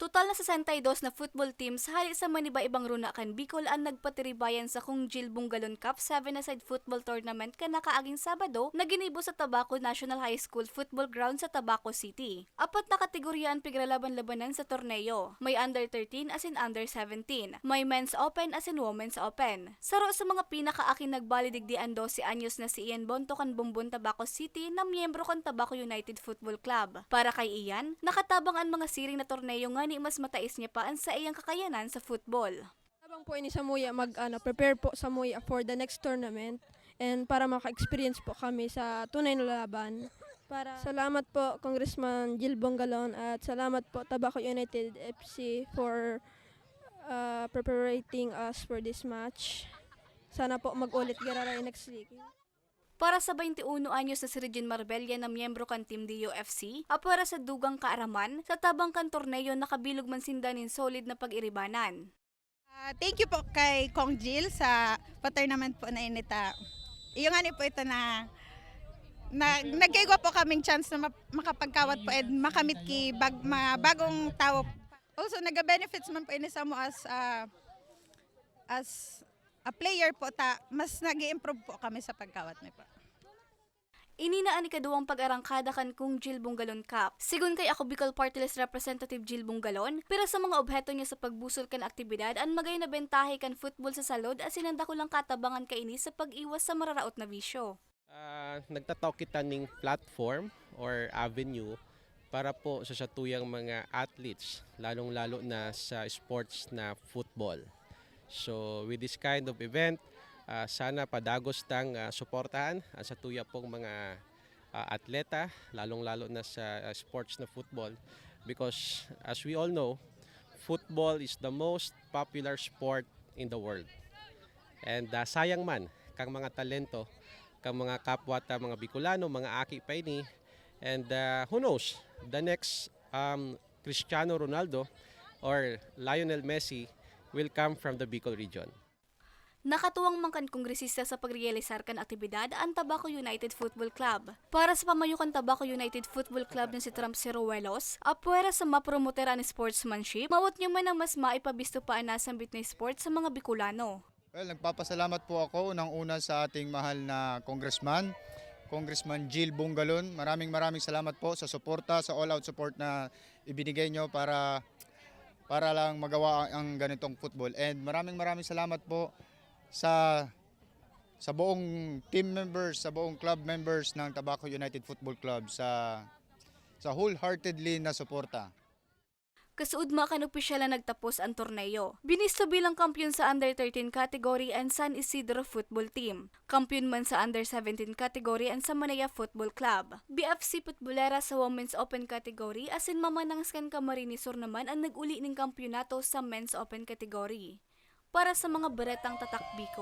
Total na 62 na football teams hali sa maniba-ibang runa kan Bicol ang nagpatiribayan sa Kung Jill Bungalon Cup 7-a-side football tournament ka nakaaging Sabado na ginibo sa Tabaco National High School Football Ground sa Tabaco City. Apat na kategorya ang pigralaban-labanan sa torneo. May under 13 as in under 17. May men's open as in women's open. Saro sa mga pinakaaking nagbalidigdian 12 anyos na si Ian Bonto kan Bumbun Tabaco City na miyembro kan Tabaco United Football Club. Para kay Ian, nakatabang ang mga siring na torneo nga ni mas matais niya pa ang sa iyang kakayanan sa football. Habang po ini sa mag ano, prepare po sa for the next tournament and para maka-experience po kami sa tunay na laban. Para salamat po Congressman Jill Bongalon at salamat po Tabaco United FC for uh, preparing us for this match. Sana po mag-ulit garara in next league. Para sa 21 anyos na si Regine Marbella na miyembro kan Team DUFC, apara sa dugang kaaraman, sa tabang kan torneo nakabilog man sindanin solid na pag-iribanan. Ah, thank you po kay Kong Jill sa pa-tournament po na inita. Iyo nga po ito na na nagkaigwa po kaming chance na makapagkawat po and makamit ki bag, mga bagong tao. Also naga-benefits man po ini sa mo as ah, as a player po ta mas nag improve po kami sa pagkawat ni po. Ininaan ni kaduwang pag-arangkada kan kung Jill Bungalon Cup. Sigun kay ako Bicol Party List Representative Jill Bungalon, pero sa mga obheto niya sa pagbusol kan aktibidad, an magay na bentahe kan football sa salod as sinanda ko lang katabangan kaini sa pag-iwas sa mararaot na bisyo. Ah, nagtataw kita ning platform or avenue para po sa satuyang mga athletes, lalong-lalo na sa sports na football. So with this kind of event, ah, sana padagos tang ah, suportahan ang satuya pong mga ah, atleta, lalong-lalo na sa ah, sports na football because as we all know, football is the most popular sport in the world. And ah, sayang man kang mga talento kang mga kapwa ta mga Bicolano, mga aki pa. And uh, who knows, the next um, Cristiano Ronaldo or Lionel Messi will come from the Bicol region. Nakatuwang mangkan kongresista sa pagrealisar kan aktibidad ang Tabaco United Football Club. Para sa pamayukan Tabaco United Football Club ng si Trump Ceruelos, apwera sa mapromotera ni sportsmanship, mawat niyo man ang mas maipabisto pa ang nasambit na sport sa mga Bicolano. Well, nagpapasalamat po ako ng una sa ating mahal na congressman, Congressman Jill Bungalon. Maraming maraming salamat po sa suporta, sa all-out support na ibinigay nyo para para lang magawa ang, ang ganitong football. And maraming maraming salamat po sa sa buong team members, sa buong club members ng Tabaco United Football Club sa sa wholeheartedly na suporta. Kasuod makan opisyal na nagtapos ang torneo. Binisto bilang kampiyon sa under 13 category ang San Isidro Football Team. Kampiyon man sa under 17 category ang Samanaya Football Club. BFC Putbolera sa Women's Open category asin mamanangskan Camarinesor naman ang nag-uli ng kampyonato sa Men's Open category. Para sa mga beretang tatak Bicol,